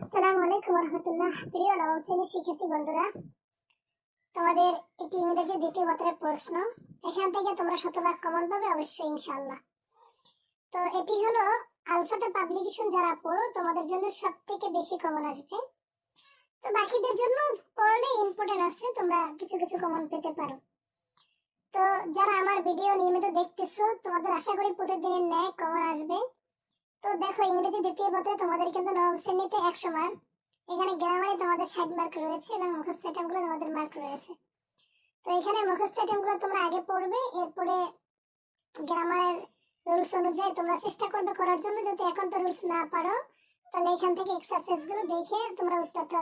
আসসালামু আলাইকুম রহমতুল্লাহ প্রিয় নবম শ্রেণির শিক্ষার্থী বন্ধুরা, তোমাদের এটি ইংরেজি দ্বিতীয় প্রশ্ন। এখান থেকে তোমরা শতভাগ কমন পাবে, অবশ্যই ইনশাআল্লাহ। তো এটি হলো পাবলিকেশন যারা পড়ো, তোমাদের জন্য সব থেকে বেশি কমন আসবে। তো বাকিদের জন্য পড়লে ইম্পর্টেন্ট আছে, তোমরা কিছু কিছু কমন পেতে পারো। তো যারা আমার ভিডিও নিয়মিত দেখতেছো, তোমাদের আশা করি প্রতিদিনের ন্যায় কমন আসবে। তো দেখো, ইংরেজি দ্বিতীয় পত্রে তোমাদের কিন্তু নবম শ্রেণীতে একশো মার্ক এখানে গ্রামারে তোমাদের ষাট মার্ক রয়েছে এবং মুখস্থ আইটেমগুলো তোমাদের মার্ক রয়েছে। তো এখানে মুখস্থ আইটেমগুলো তোমরা আগে পড়বে, এরপরে গ্রামারের রুলস অনুযায়ী তোমরা চেষ্টা করবে করার জন্য। যদি এখন তো রুলস না পারো, তাহলে এখান থেকে এক্সারসাইজগুলো দেখে তোমরা উত্তরটা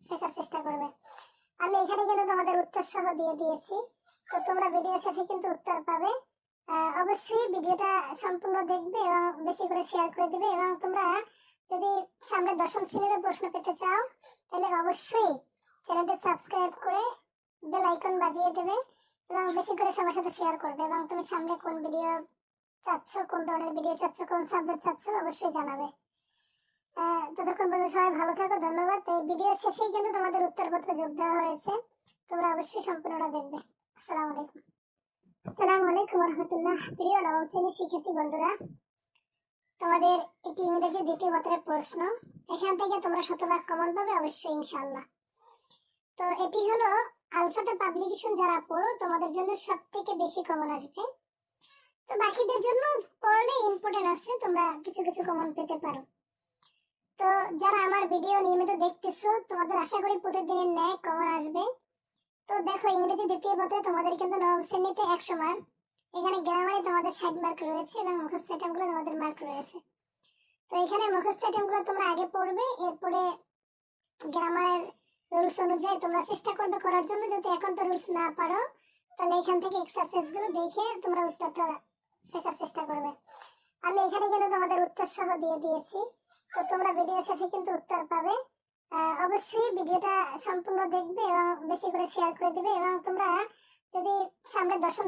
শেখার চেষ্টা করবে। আমি এখানে কিন্তু তোমাদের উত্তর সহ দিয়ে দিয়েছি। তো তোমরা ভিডিও শেষে কিন্তু উত্তর পাবে। অবশ্যই ভিডিওটা সম্পূর্ণ দেখবে এবং বেশি করে শেয়ার করে দিবে এবং তোমরা যদি সামনে দশম শ্রেণির প্রশ্ন পেতে চাও, তাহলে অবশ্যই চ্যানেলটি সাবস্ক্রাইব করে বেল আইকন বাজিয়ে দেবে এবং বেশি করে সবার সাথে শেয়ার করবে এবং তুমি সামনে কোন ভিডিও চাচ্ছ, কোন ধরনের ভিডিও চাচ্ছ, কোন সাবজেক্ট চাচ্ছ, অবশ্যই জানাবে। ততক্ষণ পর্যন্ত সবাই ভালো থাকো, ধন্যবাদ। এই ভিডিও শেষেই কিন্তু তোমাদের উত্তরপত্র যোগ দেওয়া হয়েছে, তোমরা অবশ্যই সম্পূর্ণটা দেখবে। আসসালামু আলাইকুম। আসসালামু আলাইকুম রহমতুল্লাহ প্রিয় নবম শ্রেণির শিক্ষার্থী বন্ধুরা, তোমাদের এটি ইংরেজি দ্বিতীয় প্রশ্ন। এখান থেকে তোমরা শতভাগ কমন পাবে, অবশ্যই ইনশাআল্লাহ। তো এটি হলো আলফাতে পাবলিকেশন যারা পড়ো, তোমাদের জন্য সব থেকে বেশি কমন আসবে। তো বাকিদের জন্য পড়লে ইম্পর্টেন্ট আছে, তোমরা কিছু কিছু কমন পেতে পারো। তো যারা আমার ভিডিও নিয়মিত দেখতেছো, তোমাদের আশা করি প্রতিদিনের ন্যায় কমন আসবে। তো দেখো, ইংরেজি দ্বিতীয় পত্রে তোমাদের কিন্তু নবম শ্রেণীতে একশো মার্ক এখানে গ্রামারে তোমাদের ষাট মার্ক রয়েছে এবং মুখস্থ আইটেমগুলো তোমাদের মার্ক রয়েছে। তো এখানে মুখস্থ আইটেমগুলো তোমরা আগে পড়বে, এরপরে গ্রামারের রুলস অনুযায়ী তোমরা চেষ্টা করবে করার জন্য। যদি এখন তো রুলস না পারো, তাহলে এখান থেকে এক্সারসাইজগুলো দেখে তোমরা উত্তরটা শেখার চেষ্টা করবে। আমি এখানে কিন্তু তোমাদের উত্তর সহ দিয়ে দিয়েছি। তো তোমরা ভিডিও শেষে কিন্তু উত্তর পাবে। অবশ্যই ভিডিওটা সম্পূর্ণ দেখবে এবং বেশি করে শেয়ার করে দিবে এবং তোমরা যদি সামনে দশম